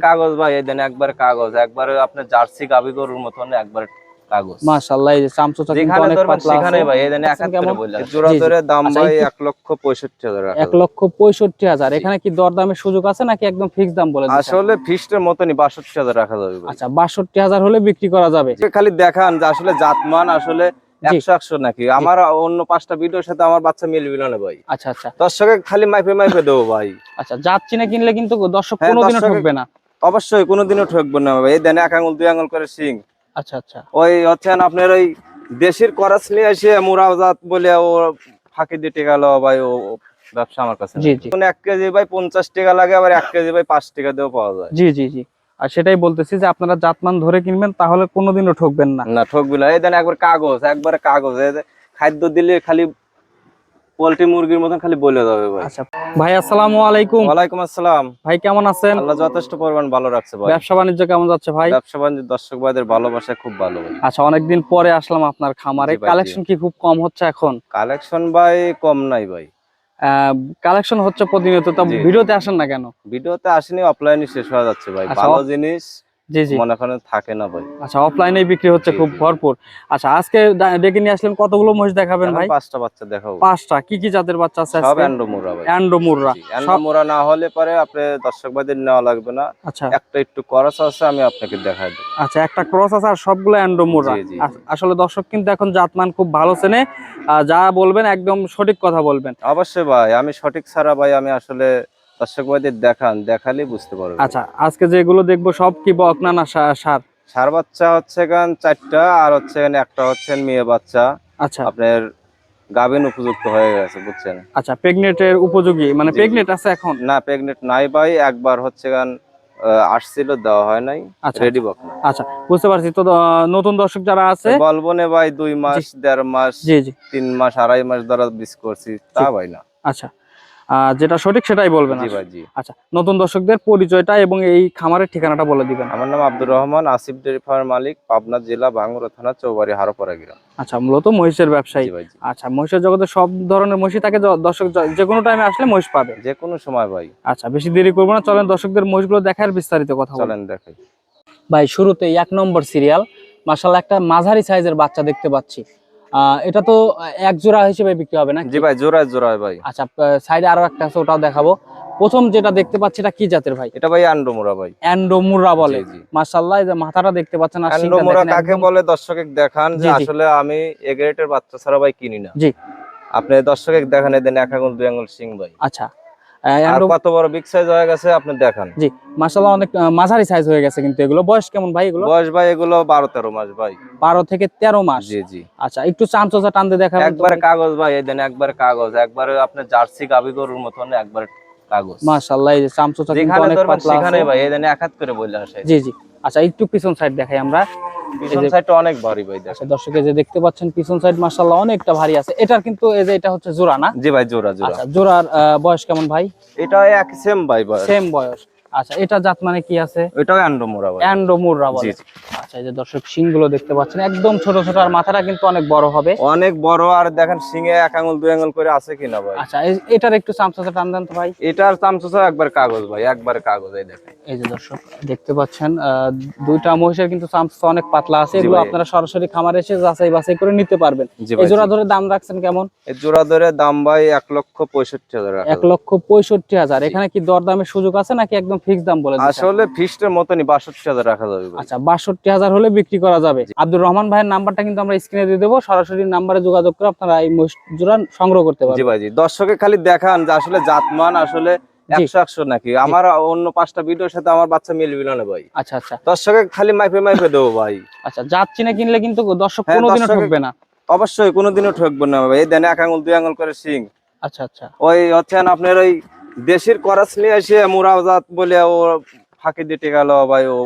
কাগজ ভাই এই দেন একবার কাগজ একবারে আপনার জার্সি গাবি গরুর মতন একবার কাগজ। মাশাআল্লাহ এই যে চামচোচা কিন্তু অনেক পাতলা সেখানে ভাই এই দেন এক আছেন হাত করে কেমন? বললাম জোড়া জি, জি। ধরে দাম আচ্ছা, ভাই একটু- লক্ষ পঁয়ষট্টি হাজার রাখা লক্ষ পঁয়ষট্টি হাজার। এখানে কি দরদামের সুযোগ আছে নাকি একদম ফিক্স দাম বলে আসলে ফিস্টের মতনই বাষট্টি হাজার রাখা যাবে আচ্ছা হাজার হলে বিক্রি করা যাবে। খালি দেখান যে আসলে জাতমান আসলে একশো একশো নাকি। আমার অন্য পাঁচটা ভিডিওর সাথে আমার বাচ্চা মিলবে না ভাই। আচ্ছা আচ্ছা। দর্শকে খালি মাইপে মাইপে দেবো ভাই। আচ্ছা জাত চিনে কিনলে কিন্তু দর্শক হ্যাঁ, কোনোদিনও ঠকবে না। অবশ্যই কোনোদিনও ঠকবো না ভাই এই দেন এক আঙুল দুই আঙুল করে সিং আচ্ছা আচ্ছা। ওই হচ্ছেন আপনার ওই দেশের করাস নিয়ে এসে মুরাজাত বলে ও ফাঁকি দিতে গেল ভাই ও ব্যবসা আমার কাছে জি জি। কোন এক কেজি ভাই পঞ্চাশ টাকা লাগে আবার এক কেজি ভাই পাঁচ টাকা দিয়েও পাওয়া যায়। জি জি জি। আর সেটাই বলতেছি যে আপনারা জাতমান ধরে কিনবেন তাহলে কোনোদিনও ঠকবেন না। না ঠকবি না। এই দেন একবার কাগজ একবারে কাগজ। খাদ্য দিলে খালি পোল্ট্রি মুরগির মতন খালি বলে যাবে ভাই। আচ্ছা ভাই আসসালামু আলাইকুম। ওয়ালাইকুম আসসালাম। ভাই কেমন আছেন? আল্লাহ যথেষ্ট পরিমাণ ভালো রাখছে ভাই। ব্যবসা বাণিজ্য কেমন যাচ্ছে ভাই? ব্যবসা বাণিজ্য দর্শক ভাইদের ভালোবাসা খুব ভালো আচ্ছা অনেকদিন পরে আসলাম আপনার খামারে। কালেকশন কি খুব কম হচ্ছে এখন? কালেকশন ভাই কম নাই ভাই। কালেকশন হচ্ছে প্রতিনিয়ত তো ভিডিওতে আসেন না কেন? ভিডিওতে আসেনি অফলাইনে শেষ হয়ে যাচ্ছে ভাই। আচ্ছা, ভালো জিনিস মনে করেন থাকে না ভাই। আচ্ছা বিক্রি হচ্ছে খুব ভরপুর। আচ্ছা আজকে ডা- ডেকে নিয়ে আসলেন কতগুলো মহিষ দেখাবেন ভাই? পাঁচটা বাচ্চা দেখাবো। পাঁচটা। কি কি জাতের বাচ্চা আছে সব অ্যান্ডোমোরা ভাই। অ্যান্ডোমুররা অ্যান্ডোমোরা না হলে পরে আপনি দর্শক ভাইদের নেওয়া লাগবে না। আচ্ছা। একটা একটু করস আছে আমি আপনাকে দেখাই দেবো। আচ্ছা একটা ক্রস আছে আর সবগুলো। আস- আসলে দর্শক কিন্তু এখন জাতমান খুব ভালো চেনে। যা বলবেন একদম সঠিক কথা বলবেন। অবশ্যই ভাই আমি সঠিক ছাড়া ভাই আমি আসলে দর্শক ভাইদের দেখান দেখালেই বুঝতে পারব আচ্ছা আজকে যেগুলো দেখব সব কি বকনা না সার? সার বাচ্চা হচ্ছে এখান চারটা আর হচ্ছে একটা হচ্ছে মেয়ে বাচ্চা। আচ্ছা। আপনার গাভিন উপযুক্ত হয়ে গেছে বুঝছেন? আচ্ছা প্রেগনেটের উপযোগী মানে। প্রেগনেট আছে এখন? না প্রেগনেন্ট নাই ভাই একবার হচ্ছে গান আসছিল দেওয়া হয় নাই আচ্ছা। রেডি বক আচ্ছা বুঝতে পারছি। তো নতুন দর্শক যারা আছে বলব নে ভাই দুই মাস দেড় মাস জি জি। তিন মাস আড়াই মাস ধরা বিস করছি তা ভাই না। আচ্ছা। যেটা সঠিক সেটাই বলবেন ভাই জি। আচ্ছা নতুন দর্শকদের পরিচয়টা এবং এই খামারের ঠিকানাটা বলে দিবেন। আমার নাম আব্দুর রহমান আসিফ ডেয়ারি ফার্ম মালিক পাবনা জেলা বাঙ্গুরা থানা চৌবাড়ি হারোপাড়া গ্রাম আচ্ছা মূলত মহিষের ব্যবসায়ী। জি আচ্ছা মহিষের জগতে সব ধরনের মহিষই থাকে দর্শক য- কোনো টাইমে আসলে মহিষ পাবে। যে কোনো সময় ভাই। আচ্ছা বেশি দেরি করব না চলেন দর্শকদের মহিষগুলো দেখার বিস্তারিত কথা বলি। চলেন দেখাই। ভাই শুরুতে এক নম্বর সিরিয়াল মার্শাল্লাহ একটা মাঝারি সাইজের বাচ্চা দেখতে পাচ্ছি। এটা তো এক জোড়া হিসেবে বিক্রি হবে না জি ভাই জোড়ায় জোড়ায় ভাই। আচ্ছা সাইডে আরও একটা আছে ওটাও দেখাবো। প্রথম যেটা দেখতে পাচ্ছি এটা কি জাতের ভাই? এটা ভাই অ্যান্ডোমুরা ভাই। অ্যান্ডোমুরা বলে। এই যে মাথাটা দেখতে পাচ্ছেন আর অ্যান্ডোমুরা কাকে বলে? দর্শকে দেখান যে। আসলে আমি এগ্রেটের বাচ্চা ছাড়া ভাই কিনি না। জি। আপনি দর্শকে দেখান দেন এক আঙুল দুই আঙুল সিং ভাই। আচ্ছা আর কত বড় বিগ সাইজ হয়ে গেছে আপনি দেখান। অনেক মাঝারি সাইজ হয়ে গেছে কিন্তু এগুলো। বয়স কেমন ভাই এগুলো? বয়স ভাই এগুলো বারো তেরো মাস ভাই। বারো থেকে তেরো মাস। জি জি। আচ্ছা একটু চামচা টানতে দেখাবেন তো? একবারে কাগজ ভাই এই দেন একবারে কাগজ। একবারে জার্সি গাবি গরুর মতন একবারে কাগজ। মাশাআল্লাহ এই যে চামচা কিন্তু অনেক পাতলা সেখানে ভাই এই দেন এক হাত করে আসে। জি জি। আচ্ছা একটু পিছন সাইড দেখাই আমরা। পিছন এই যে- সাইডটা অনেক ভারী ভাই দেখ। আচ্ছা দর্শকে যে দেখতে পাচ্ছেন পিছন সাইড মাশাআল্লাহ অনেকটা ভারী আছে। এটার কিন্তু এই যে এটা হচ্ছে জোড়া না? জি ভাই জোড়া জোড়া। আচ্ছা জোড়ার বয়স কেমন ভাই? এটা এক সেম ভাই বয়স। সেম বয়স। আচ্ছা এটা জাত মানে কি আছে? এটাও অ্যান্ডোমোরা ভাই। অ্যান্ডোমুররা বলে। আচ্ছা এই যে দর্শক শিংগুলো দেখতে পাচ্ছেন একদম ছোট ছোট আর মাথাটা কিন্তু অনেক বড় হবে। অনেক বড় আর দেখেন সিংয়ে এক আঙুল দুই আঙুল করে আছে কিনা ভাই। আচ্ছা এটার একটু চামচা টান দেন তো ভাই। এটার চামচা একবার কাগজ ভাই একবার কাগজ এই দেখেন। এই যে দর্শক দেখতে পাচ্ছেন দুইটা মহিষের কিন্তু চামচা অনেক পাতলা আছে এগুলো আপনারা সরাসরি খামারে এসে যাচাই বাছাই করে নিতে পারবেন। এই জোড়া। ধরে দাম রাখছেন কেমন? এই জোড়া ধরে দাম ভাই এক লক্ষ পঁয়ষট্টি হাজার এক লক্ষ পঁয়ষট্টি হাজার। এখানে কি দরদামের সুযোগ আছে নাকি একদম ফিক্স দাম বলে? আসলে ফিস্টের মতনই বাষট্টি হাজার রাখা যাবে আচ্ছা বাষট্টি হাজার হলে বিক্রি করা যাবে। আব্দুর রহমান ভাইয়ের নাম্বারটা কিন্তু আমরা স্ক্রিনে দিয়ে দেবো। সরাসরি নাম্বারে যোগাযোগ করে আপনারা এই মহিষ জোড়া সংগ্রহ করতে পারবেন। জি ভাই জি। দর্শকে খালি দেখান যে আসলে জাতমান আসলে একশো একশো নাকি? আমার অন্য পাঁচটা ভিডিওর সাথে আমার বাচ্চা মিলবে না ভাই। আচ্ছা আচ্ছা। দর্শকে খালি মাইপে মাইপে দেবো ভাই। আচ্ছা জাত চিনে কিনলে কিন্তু দর্শক হ্যাঁ, কোনোদিনও দর্শকে- ঠকবে না। অবশ্যই কোনোদিনও ঠকবো না ভাই। এই দেন এক আঙুল দুই আঙুল করে সিং আচ্ছা আচ্ছা। ওই হচ্ছেন আপনার ওই দেশের করাস নিয়ে এসে মুরাজাত বলে ও ফাঁকি দিতে গেল ভাই ও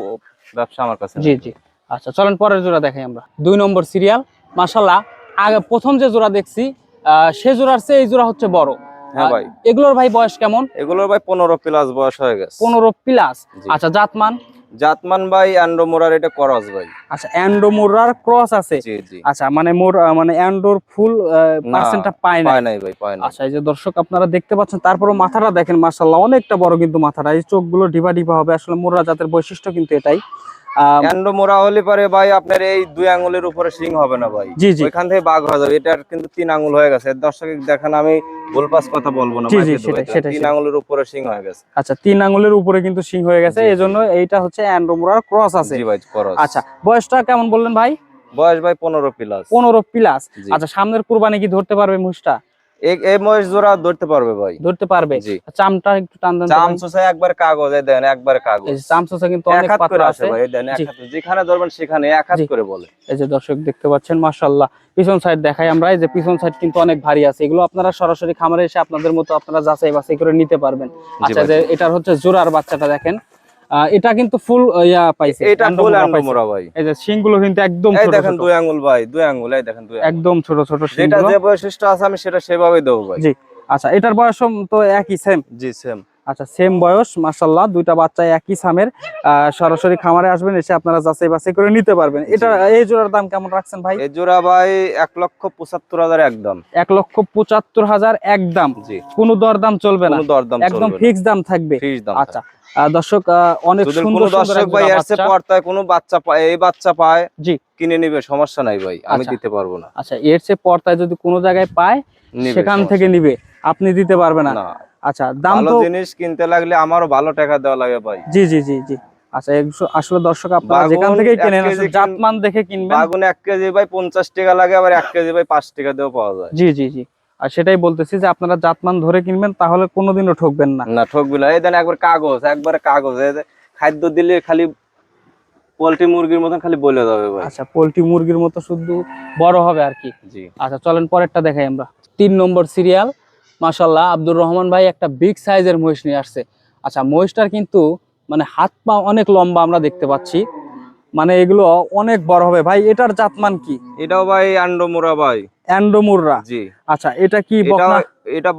ব্যবসা আমার কাছে জি জি। আচ্ছা চলেন পরের জোড়া দেখাই আমরা। দুই নম্বর সিরিয়াল মাশাল্লাহ আগে প্রথম যে জোড়া দেখছি আহ, সে জোড়ার চেয়ে এই জোড়া হচ্ছে বড়। হ্যাঁ ভাই। এগুলোর ভাই বয়স কেমন? এগুলোর ভাই পনেরো প্লাস বয়স হয়ে গেছে। পনেরো প্লাস আচ্ছা জাতমান? জাতমান ভাই অ্যান্ড্রোমোরার এটা করস ভাই। আচ্ছা ক্রস আছে? জি জি। আচ্ছা মানে মোর মানে অ্যান্ডোর ফুল না, পার্সেন্টটা পায় না পায় নাই ভাই পায় আচ্ছা এই যে দর্শক আপনারা দেখতে পাচ্ছেন তারপরে মাথাটা দেখেন মার্শাল্লাহ অনেকটা বড় কিন্তু মাথাটা। এই চোখগুলো ডিবা ডিবা হবে আসলে মোররা জাতের বৈশিষ্ট্য কিন্তু এটাই। আহ, অ্যান্ড্রোমোরা হলে পারে ভাই আপনার এই দুই আঙ্গুলের উপরে শিং হবে না ভাই। জি জি। ওইখান থেকে বাঘ হয়ে যাবে। এটার কিন্তু তিন আঙ্গুল হয়ে গেছে। দর্শক দেখেন আমি কথা বলব না জি, জি, দেবো সেটাই, তিন সেটাই। আঙ্গুলের উপরে হয়ে গেছে। আচ্ছা তিন আঙ্গুলের উপরে কিন্তু সিং হয়ে গেছে। এইটা হচ্ছে ক্রস আছে। জি ভাই করস। আচ্ছা বয়সটা কেমন বললেন ভাই? বয়স ভাই পনেরো প্লাস পনেরো প্লাস আচ্ছা সামনের কুরবানি কি ধরতে পারবে মুষটা এই এই মহিষ জোড়া ধরতে পারবে ভাই। ধরতে পারবে। চামটা একটু টান দেন চাম ভাই। একবার কাগজ এই দেন একবার কাগজ। এই যে চামচোচা কিন্তু অনেক পাতলা আছে। ভাই দেন এক হাত যেখানে ধরবেন সেখানে এক হাত করে বলে। এই যে দর্শক দেখতে পাচ্ছেন পিছন সাইড দেখাই আমরা এই যে পিছন সাইড কিন্তু অনেক ভারী আছে। এগুলো আপনারা সরাসরি খামারে এসে আপনাদের মতো আপনারা যাচাই বাছাই করে নিতে পারবেন। আচ্ছা যে এটার হচ্ছে জোড়ার বাচ্চাটা দেখেন। এটা কিন্তু ফুল ইয়া পাইছে এটা ফুল আন্ডামোরা। ভাই। এই যে শিংগুলো কিন্তু একদম ছোট দেখেন দুই আঙ্গুল ভাই দুই আঙ্গুল এই দেখেন দুই একদম ছোট ছোট যেটা শিংগুলো। যে বৈশিষ্ট্য আছে আমি সেটা সেভাবে দেবো ভাই। জি। আচ্ছা এটার বয়স তো একই সেম জি সেম আচ্ছা সেম বয়স মাশাল্লাহ দুইটা বাচ্চা একই সামের। সরাসরি খামারে আসবেন এসে আপনারা যাচাই বাছাই করে নিতে পারবেন। এটা এই জোড়ার দাম কেমন রাখছেন ভাই? এই জোড়া ভাই এক লক্ষ পঁচাত্তর হাজার একদম এক লক্ষ পঁচাত্তর হাজার একদম জি। কোনো দরদাম চলবে না। কোনো দরদাম একদম চলবে ফিক্স দাম থাকবে। ফিক্স দাম আচ্ছা আহ, দর্শক অনেক সুন্দর দর্শক ভাই আসছে। পর্তায় কোনো বাচ্চা পায় এই বাচ্চা পায় জি। কিনে নিবে সমস্যা নাই ভাই আমি আচ্ছা। দিতে পারব না। আচ্ছা এর চেয়ে পর্তায় যদি কোনো জায়গায় পায় সেখান থেকে নিবে আপনি দিতে পারবে না। আচ্ছা দাম তো জিনিস কিনতে লাগলে আমারও ভালো টাকা দেওয়া লাগে ভাই। জি জি জি জি। আচ্ছা আসলে দর্শক আপনারা যেখান কেনেন জাতমান দেখে কিনবেন। বাগুন এক কেজি ভাই পঞ্চাশ টাকা লাগে আবার এক কেজি ভাই পাঁচ টাকা দিয়েও পাওয়া যায়। জি জি জি। আর সেটাই বলতেছি যে আপনারা জাতমান ধরে কিনবেন তাহলে কোনোদিনও ঠকবেন না। না ঠকবি না। এই দেন একবার কাগজ একবারে কাগজ। খাদ্য দিলে খালি পোলট্রি মুরগির মতন খালি বলে যাবে ভাই। আচ্ছা পোলট্রি মুরগির মতো শুধু বড় হবে আর কি? জি। আচ্ছা চলেন পরেরটা দেখাই আমরা। তিন নম্বর সিরিয়াল মাশাল্লাহ আব্দুর রহমান ভাই একটা বিগ সাইজের মহিষ নিয়ে আসছে। আচ্ছা মহিষটার কিন্তু মানে হাত পা অনেক লম্বা আমরা দেখতে পাচ্ছি। মানে এগুলো অনেক বড় হবে। ভাই এটার জাতমান কি? এটাও ভাই আন্ডমোরা ভাই। অ্যান্ডোমুররা জি। আচ্ছা এটা কি এটা বকনা? এটা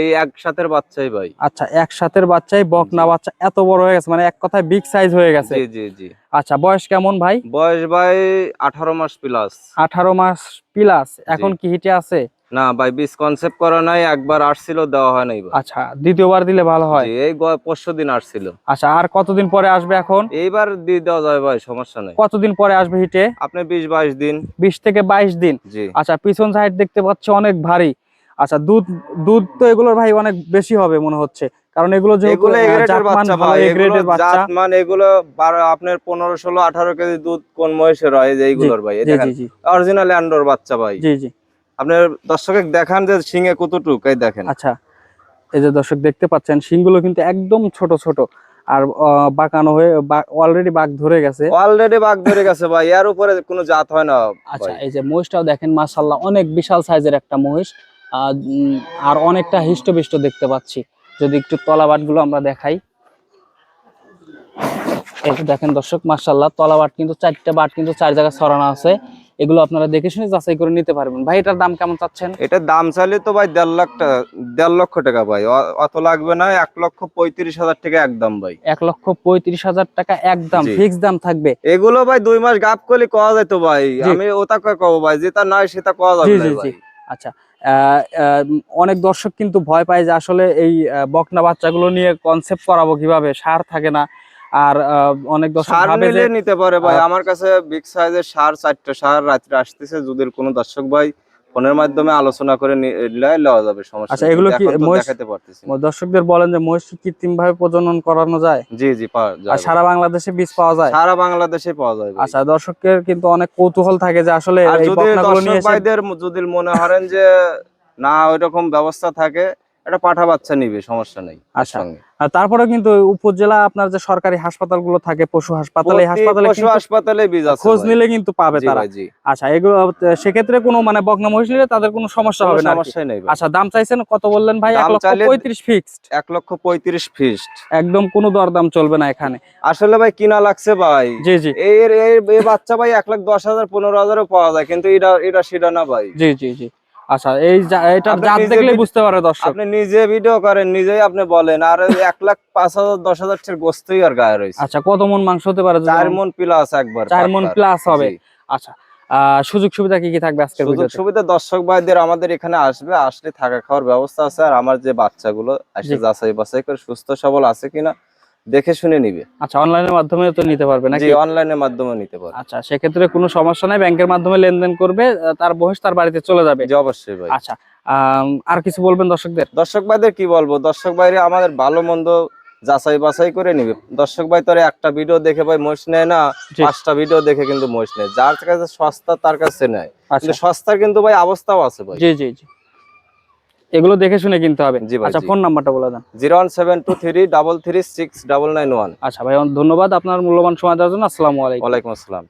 এই একসাথের বাচ্চাই ভাই। আচ্ছা একসাথের বাচ্চাই বকনা। বাচ্চা এত বড় হয়ে গেছে মানে এক কথায় বিগ সাইজ হয়ে গেছে। জি জি জি। আচ্ছা বয়স কেমন ভাই? বয়স ভাই আঠারো মাস প্লাস আঠারো মাস প্লাস এখন কি হিটে আছে? না ভাই বিশ কনসেপ্ট করা নাই একবার আসছিল দেওয়া হয় নাই আচ্ছা দ্বিতীয়বার দিলে ভালো হয়। এই পরশু দিন আসছিল। আচ্ছা আর কতদিন পরে আসবে এখন? এইবার দিয়ে দেওয়া যাবে ভাই সমস্যা নাই। কতদিন পরে আসবে হিটে? আপনি বিশ বাইশ দিন। বিশ থেকে বাইশ দিন। জি। আচ্ছা পিছন সাইড দেখতে পাচ্ছি অনেক ভারী। আচ্ছা দুধ দুধ তো এগুলোর ভাই অনেক বেশি হবে মনে হচ্ছে। কারণ এগুলো এগুলো এ এগুলো আপনার পনেরো ষোলো আঠারো কেজি দুধ কোন মহিষের হয় যে এইগুলোর ভাই অরিজিনাল অ্যান্ডোর বাচ্চা ভাই। জি জি। আপনার দর্শকে দেখান যে সিংহে কতটুক এই দেখেন। আচ্ছা এই যে দর্শক দেখতে পাচ্ছেন শিংগুলো কিন্তু একদম ছোট ছোট। আর বাঁকানো হয়ে অলরেডি বাঘ ধরে গেছে। অলরেডি বাঘ ধরে গেছে ভাই এর উপরে কোনো জাত হয় না আচ্ছা এই যে মহিষটাও দেখেন মাশাল্লাহ অনেক বিশাল সাইজের একটা মহিষ। আর অনেকটা হিষ্টবিষ্ট দেখতে পাচ্ছি। যদি একটু তলাবাটগুলো আমরা দেখাই। এই যে দেখেন দর্শক মাশাল্লাহ তলাবাট কিন্তু চারটা বাট কিন্তু চার জায়গায় ছড়ানো আছে। এগুলো আপনারা দেখে শুনে যাচাই করে নিতে পারবেন। ভাই এটার দাম কেমন চাচ্ছেন? এটার দাম চাইলে তো ভাই দেড় লাখ টাকা দেড় লক্ষ টাকা ভাই। অত লাগবে না এক লক্ষ পঁয়ত্রিশ হাজার টাকা একদম ভাই। এক লক্ষ পঁয়ত্রিশ হাজার টাকা একদম ফিক্স দাম থাকবে। এগুলো ভাই দুই মাস গাপ করলে কওয়া যেত ভাই। আমি ওটা কব ভাই? যেটা নয় সেটা কওয়া যাবে ভাই। আচ্ছা অনেক দর্শক কিন্তু ভয় পায় যে আসলে এই বকনা বাচ্চাগুলো নিয়ে কনসেপ্ট করাবো কীভাবে? সার থাকে না। আর অনেক দর্শক ভাবে যে নিতে পারে ভাই। আমার কাছে বিগ সাইজের সার চারটা সার রাত্রে আসতেছে। যদি কোনো দর্শক ভাই ফোনের মাধ্যমে আলোচনা করে নিলে লওয়া যাবে সমস্যা আচ্ছা, এগুলো কি দেখাতে পারতেছি দর্শকদের বলেন যে মহিষ কৃত্রিম ভাবে প্রজনন করানো যায়? জি জি পাওয়া আর যায় সারা বাংলাদেশে বীজ পাওয়া যায়? সারা বাংলাদেশে পাওয়া যায়। আচ্ছা দর্শকের কিন্তু অনেক কৌতূহল থাকে যে আসলে এই বকনাগুলো নিয়ে ভাইদের যদি মনে করেন যে না ওইরকম ব্যবস্থা থাকে এটা পাঠা বাচ্চা নিবে সমস্যা নেই। আচ্ছা। তারপরে কিন্তু উপজেলা আপনার যে সরকারি হাসপাতালগুলো থাকে পশু হাসপাতাল হাসপাতালে পশু হাসপাতালে বীজ আছে খোঁজ নিলে কিন্তু পাবে তারা। আচ্ছা এগুলো সেক্ষেত্রে কোনো মানে বকনা মহিষ নিলে তাদের কোনো সমস্যা হবে না। সমস্যাই নেই আচ্ছা দাম চাইছেন কত বললেন ভাই? এক লক্ষ চাইলে- পঁয়ত্রিশ ফিক্সড এক লক্ষ পঁয়ত্রিশ ফিস্ট একদম কোনো দরদাম চলবে না এখানে। আসলে ভাই কিনা লাগছে ভাই। জি জি। এর এই এই বাচ্চা ভাই এক লাখ দশ হাজার পনেরো হাজারও পাওয়া যায় কিন্তু এটা এটা সেটা না ভাই। জি জি জি। আচ্ছা এই আপনি জাত দেখলে বুঝতে পারে দর্শক। আপনি নিজে ভিডিও করেন নিজেই আপনি বলেন। আর এক লাখ পাঁচ হাজার দশ হাজার গোস্তই আর গায়ে রয়েছে। আচ্ছা কত মন মাংস হতে পারে চার মন প্লাস একবার চার মন প্লাস হবে। আচ্ছা সুযোগ সুবিধা কি কি থাকবে আজকের সুযোগ সুবিধা দর্শক ভাইদের আমাদের এখানে আসবে আসলে থাকা খাওয়ার ব্যবস্থা আছে আর আমার যে বাচ্চাগুলো জি। যাচাই বাছাই করে সুস্থ সবল আছে কিনা দেখে শুনে নিবে। আচ্ছা অনলাইনের মাধ্যমে তো নিতে পারবে নাকি? জি অনলাইনের মাধ্যমে নিতে পারে আচ্ছা সেক্ষেত্রে কোনো সমস্যা নাই ব্যাংকের মাধ্যমে লেনদেন করবে তার বয়স তার বাড়িতে চলে যাবে। জি অবশ্যই ভাই। আচ্ছা আর কিছু বলবেন দর্শকদের? দর্শক ভাইদের কি বলব? দর্শক ভাইরে আমাদের ভালো মন্দ যাচাই বাছাই করে নিবে। দর্শক ভাই তোর একটা ভিডিও দেখে ভাই মোষ নেয় না পাঁচটা ভিডিও দেখে কিন্তু মোষ নেয়। যার কাছে সস্তা তার কাছে নেয়। আচ্ছা। কিন্তু সস্তার কিন্তু ভাই অবস্থাও আছে ভাই। জি জি জি। এগুলো দেখে শুনে কিনতে হবে। আচ্ছা ফোন নাম্বারটা বলে দেন। Zero one seven two three double three six double nine one. আচ্ছা ভাই ধন্যবাদ আপনার মূল্যবান সময় দেওয়ার জন্য। আসসালামু আলাইকুম। ওয়ালাইকুম আসসালাম।